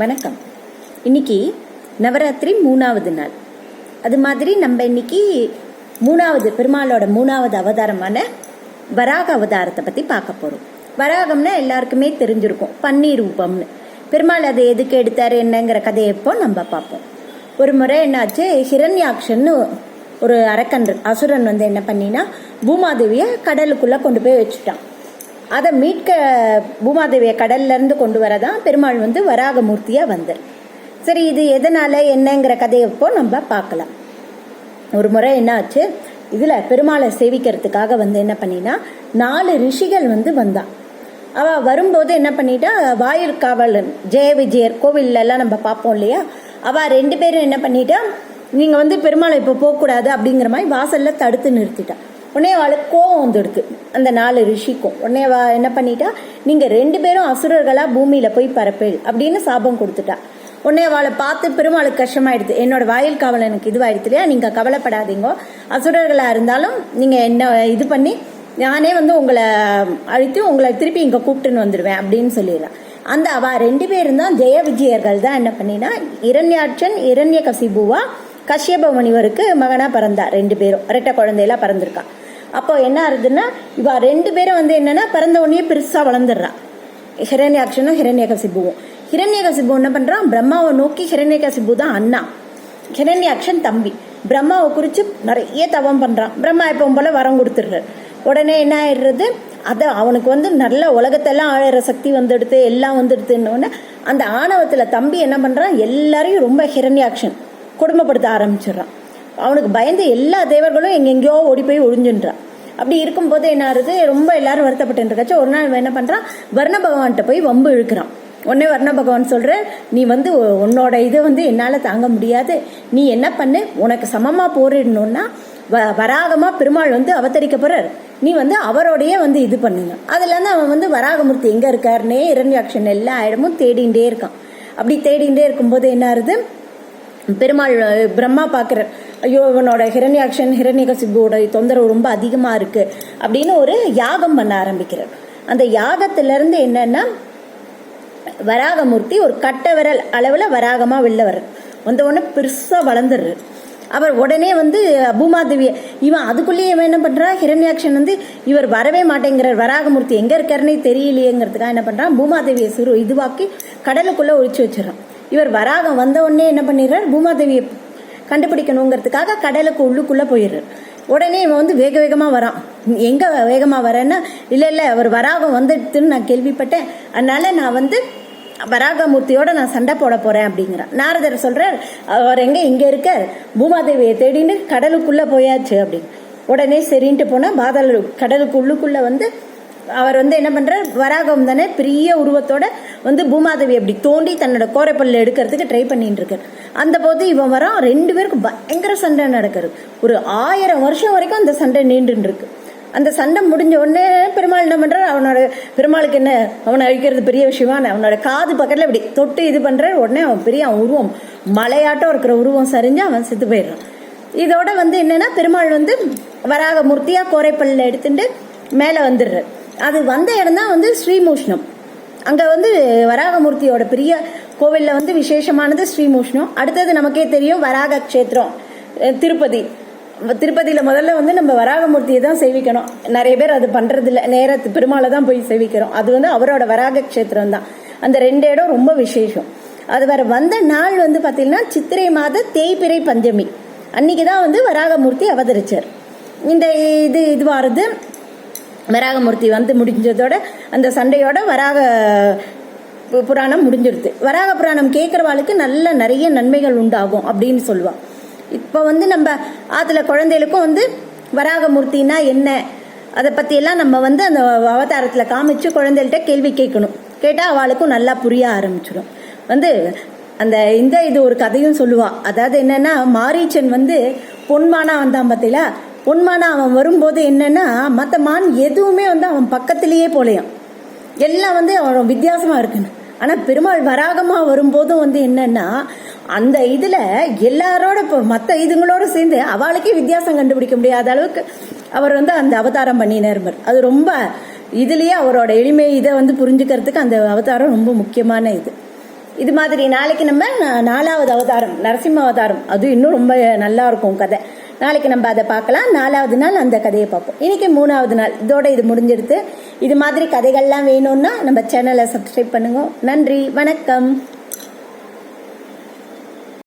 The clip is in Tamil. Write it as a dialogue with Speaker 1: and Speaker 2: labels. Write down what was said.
Speaker 1: வணக்கம். இன்னைக்கு நவராத்திரி மூணாவது நாள். அது மாதிரி நம்ம இன்னைக்கு மூணாவது பெருமாளோட மூணாவது அவதாரமான வராக அவதாரத்தை பற்றி பார்க்க போகிறோம் வராகம்னா எல்லாருக்குமே தெரிஞ்சிருக்கும். பன்னீர் ரூபம்னு பெருமாள் அதை எதுக்கு எடுத்தார் என்னங்கிற கதையை இப்போ நம்ம பார்ப்போம். ஒரு முறை என்னாச்சு ஹிரண்யாக்ஷன்னு ஒரு அரக்கன் அசுரன் வந்து என்ன பண்ணினா பூமாதேவியை கடலுக்குள்ளே கொண்டு போய் வச்சுட்டான். அதை மீட்க பூமாதேவியை கடல்லேருந்து கொண்டு வரதான் பெருமாள் வந்து வராகமூர்த்தியா வந்தார். சரி இது எதனால் என்னங்கிற கதையை இப்போ நம்ம பார்க்கலாம். ஒரு முறை என்னாச்சு? இதில் பெருமாளை சேவிக்கிறதுக்காக வந்து என்ன பண்ணினா நாலு ரிஷிகள் வந்து வந்தான் அவள் வரும்போது என்ன பண்ணிட்டா வாயில் காவலன் ஜெய விஜயர் கோவில்ல நம்ம பார்ப்போம் இல்லையா? அவள் ரெண்டு பேரும் என்ன பண்ணிட்டா நீங்கள் வந்து பெருமாளை இப்போ போகக்கூடாது அப்படிங்கிற மாதிரி வாசலில் தடுத்து நிறுத்திட்டான் உடனே அவளுக்கு கோவம் வந்துடுது. அந்த நாலு ரிஷிக்கும். உடனே அவ என்ன பண்ணிட்டா? நீங்கள் ரெண்டு பேரும் அசுரர்களா பூமியில் போய் பரப்பேள் அப்படின்னு சாபம் கொடுத்துட்டா. உடனே அவளை பார்த்து பெருமாளுக்கு கஷ்டமாயிடுது. என்னோட வாயில் காவலனுக்கு இதுவாயிடுது இல்லையா? நீங்கள் கவலைப்படாதீங்க. அசுரர்களாக இருந்தாலும் நீங்கள் என்ன இது பண்ணி நானே வந்து உங்களை அழித்து உங்களை திருப்பி இங்கே கூப்பிட்டுன்னு வந்துடுவேன் அப்படின்னு சொல்லிடுறான் அந்த அவ ரெண்டு பேரும் தான் ஜெய விஜயர்கள் தான் என்ன பண்ணினா இரண்யாட்சன் இரண்ய கசிபுவா கஷ்யப முனிவருக்கு மகனா பிறந்தா ரெண்டு பேரும். இரட்டை குழந்தையெல்லாம் பிறந்திருக்கான் அப்போ என்ன ஆகுதுன்னா இவா ரெண்டு பேரும் வந்து என்னன்னா பிறந்த உடனே பெருசாக வளர்ந்துடுறான் ஹிரண்யாட்சனும் ஹிரண்யகசிபுவும். ஹிரண்யகசிபு என்ன பண்ணுறான் பிரம்மாவை நோக்கி ஹிரண்யகசிபு தான் அண்ணா. ஹிரண்யாட்சன் தம்பி. பிரம்மாவை குறித்து நிறைய தவம் பண்ணுறான் பிரம்மா எப்பவும் போல வரம் கொடுத்துடுறாரு உடனே என்ன ஆயிடுறது? அதை அவனுக்கு வந்து நல்ல உலகத்தெல்லாம் ஆழற சக்தி வந்துடுது எல்லாம் வந்துடுதுன்னொடனே அந்த ஆணவத்தில் தம்பி என்ன பண்ணுறான் எல்லாரையும் ரொம்ப ஹிரண்யாக்ஷன் கொடுமைப்படுத்த ஆரம்பிச்சிடுறான். அவனுக்கு பயந்து எல்லா தேவர்களும் எங்கெங்கேயோ ஓடி போய் ஒழிஞ்சுன்றான். அப்படி இருக்கும்போது என்ன ஆகுது? ரொம்ப எல்லாரும் வருத்தப்பட்டுருக்காச்சு ஒரு நாள் என்ன பண்ணுறான் வர்ண பகவான்கிட்ட போய் வம்பு இழுக்கிறான். உடனே வர்ண பகவான் சொல்கிற நீ வந்து உன்னோட இதை வந்து என்னால் தாங்க முடியாது. நீ என்ன பண்ணு? உனக்கு சமமாக போரிடணும்னா வ- வராகமாக பெருமாள் வந்து அவதரிக்க போறார். நீ வந்து அவரோடையே வந்து இது பண்ணுங்க. அதுலேருந்து அவன் வந்து வராகமூர்த்தி எங்கே இருக்காருன்னே இரண்யாக்ஷன் எல்லா இடமும் தேடிகிட்டே இருக்கான். அப்படி தேடிகிட்டே இருக்கும்போது என்ன ஆகுது? பெருமாள் பிரம்மா பார்க்குறார் ஐயோ இவனோட ஹிரண்யாக்ஷன் ஹிரண்யகசிபோட தொந்தரவு ரொம்ப அதிகமாக இருக்கு அப்படின்னு ஒரு யாகம் பண்ண ஆரம்பிக்கிறார். அந்த யாகத்துல என்னென்னா என்னன்னா வராகமூர்த்தி ஒரு கட்ட விரல் அளவில் வராகமாக வெளில வர்றார். வந்த உடனே பெருசாக வளர்ந்துடுறாரு. அவர் உடனே வந்து பூமாதேவியை இவன் அதுக்குள்ளேயே இவன் என்ன பண்ணுறா ஹிரண்யாக்ஷன் வந்து இவர் வரவே மாட்டேங்கிறார். வராகமூர்த்தி எங்கே இருக்காருன்னே தெரியலையேங்கிறதுக்காக என்ன பண்ணுறான் பூமாதேவியை சிறு இதுவாக்கி கடலுக்குள்ளே ஒழிச்சு வச்சிடறான். இவர் வராகம் வந்த உடனே என்ன பண்ணிடுறார்? பூமாதேவியை கண்டுபிடிக்கணுங்கிறதுக்காக கடலுக்கு உள்ளுக்குள்ளே போயிடுறார். உடனே இவன் வந்து வேக வேகமாக வரான். எங்கே வேகமாக வரேன்னா இல்லை இல்லை அவர் வராகம் வந்துடுதுன்னு நான் கேள்விப்பட்டேன். அதனால் நான் வந்து வராகமூர்த்தியோட நான் சண்டை போட போகிறேன் அப்படிங்கிறான் நாரதர் சொல்கிறார் அவர் எங்கே இங்கே இருக்க பூமாதேவியை தேடின்னு கடலுக்குள்ளே போயாச்சு அப்படின்னு உடனே சரின்ட்டு போனால் பாதாள கடலுக்கு உள்ளுக்குள்ளே வந்து அவர் வந்து என்ன பண்ணுறார் வராகம் தானே பெரிய உருவத்தோட வந்து பூமாதேவி அப்படி தோண்டி தன்னோட கோரைப்பல்ல எடுக்கிறதுக்கு ட்ரை பண்ணிட்டு இருக்காரு. அந்த போது இவன் வரான் ரெண்டு பேருக்கும் பயங்கர சண்டை நடக்கிறது ஒரு ஆயிரம் வருஷம் வரைக்கும் அந்த சண்டை நீண்டுன்னு இருக்கு. அந்த சண்டை முடிஞ்ச உடனே பெருமாள் என்ன பண்றாரு? அவனோட பெருமாளுக்கு என்ன அவனை அழிக்கிறது பெரிய விஷயமா அவனோட காது பக்கத்துல இப்படி தொட்டு இது பண்ணுற உடனே அவன் பெரிய அவன் உருவம் மலையாட்டம் இருக்கிற உருவம் சரிஞ்சு அவன் செத்து போயிடுறான். இதோட வந்து என்னன்னா பெருமாள் வந்து வராக மூர்த்தியா கோரைப்பல்ல எடுத்துட்டு மேல வந்துடுறாரு. அது வந்த இடம் தான் வந்து ஸ்ரீமூஷ்ணம் அங்கே வந்து வராகமூர்த்தியோட பெரிய கோவிலில் வந்து விசேஷமானது ஸ்ரீமூஷ்ணம் அடுத்தது நமக்கே தெரியும் வராக கஷேத்திரம் திருப்பதி. திருப்பதியில் முதல்ல வந்து நம்ம வராகமூர்த்தியை தான் சேவிக்கணும். நிறைய பேர் அது பண்ணுறதில்ல நேரத்து பெருமாளை தான் போய் சேவிக்கிறோம். அது வந்து அவரோட வராக கஷேத்திரம் தான். அந்த ரெண்டு இடம் ரொம்ப விசேஷம். அது வர வந்த நாள் வந்து பார்த்திங்கன்னா சித்திரை மாத தேய்பிறை பஞ்சமி. அன்னைக்கு தான் வந்து வராகமூர்த்தி அவதரிச்சார். இந்த இது இதுவாகிறது வராகமூர்த்தி வந்து முடிஞ்சதோட அந்த சண்டையோட வராக பு- புராணம் முடிஞ்சிடுது. வராக புராணம் கேட்குறவாளுக்கு நல்ல நிறைய நன்மைகள் உண்டாகும் அப்படின்னு சொல்லுவான் இப்போ வந்து நம்ம ஆத்துல குழந்தைகளுக்கும் வந்து வராகமூர்த்தினா என்ன? அதை பற்றியெல்லாம் நம்ம வந்து அந்த அவதாரத்தில் காமிச்சு குழந்தைகள்கிட்ட கேள்வி கேட்கணும். கேட்டால் அவளுக்கும் நல்லா புரிய ஆரம்பிச்சிடும். வந்து அந்த இந்த இது ஒரு கதையும் சொல்லுவான் அதாவது என்னன்னா மாரீச்சன் வந்து பொன்மானா வந்தான் பார்த்தீங்களா பொன்மானா அவன் வரும்போது என்னன்னா மற்ற மான் எதுவுமே வந்து அவன் பக்கத்திலேயே போலையாம். எல்லாம் வந்து அவன் வித்தியாசமாக இருக்குன்னு. ஆனால் பெருமாள் வராகமாக வரும்போதும் வந்து என்னன்னா அந்த இதில் எல்லாரோட இப்போ மற்ற இதுங்களோட சேர்ந்து அவளுக்கே வித்தியாசம் கண்டுபிடிக்க முடியாத அளவுக்கு அவர் வந்து அந்த அவதாரம் பண்ணினார் அது ரொம்ப இதுலேயே அவரோட எளிமை இதை வந்து புரிஞ்சுக்கிறதுக்கு அந்த அவதாரம் ரொம்ப முக்கியமான இது. இது மாதிரி நாளைக்கு நம்ம நாலாவது அவதாரம் நரசிம்ம அவதாரம். அது இன்னும் ரொம்ப நல்லா இருக்கும் கதை. நாளைக்கு நம்ம அதை பார்க்கலாம். நாலாவது நாள் அந்த கதையை பார்ப்போம். இன்றைக்கி மூணாவது நாள். இதோட இது முடிஞ்சிடுது இது மாதிரி கதைகள்லாம் வேணும்னா நம்ம சேனலை சப்ஸ்கிரைப் பண்ணுங்க. நன்றி. வணக்கம்.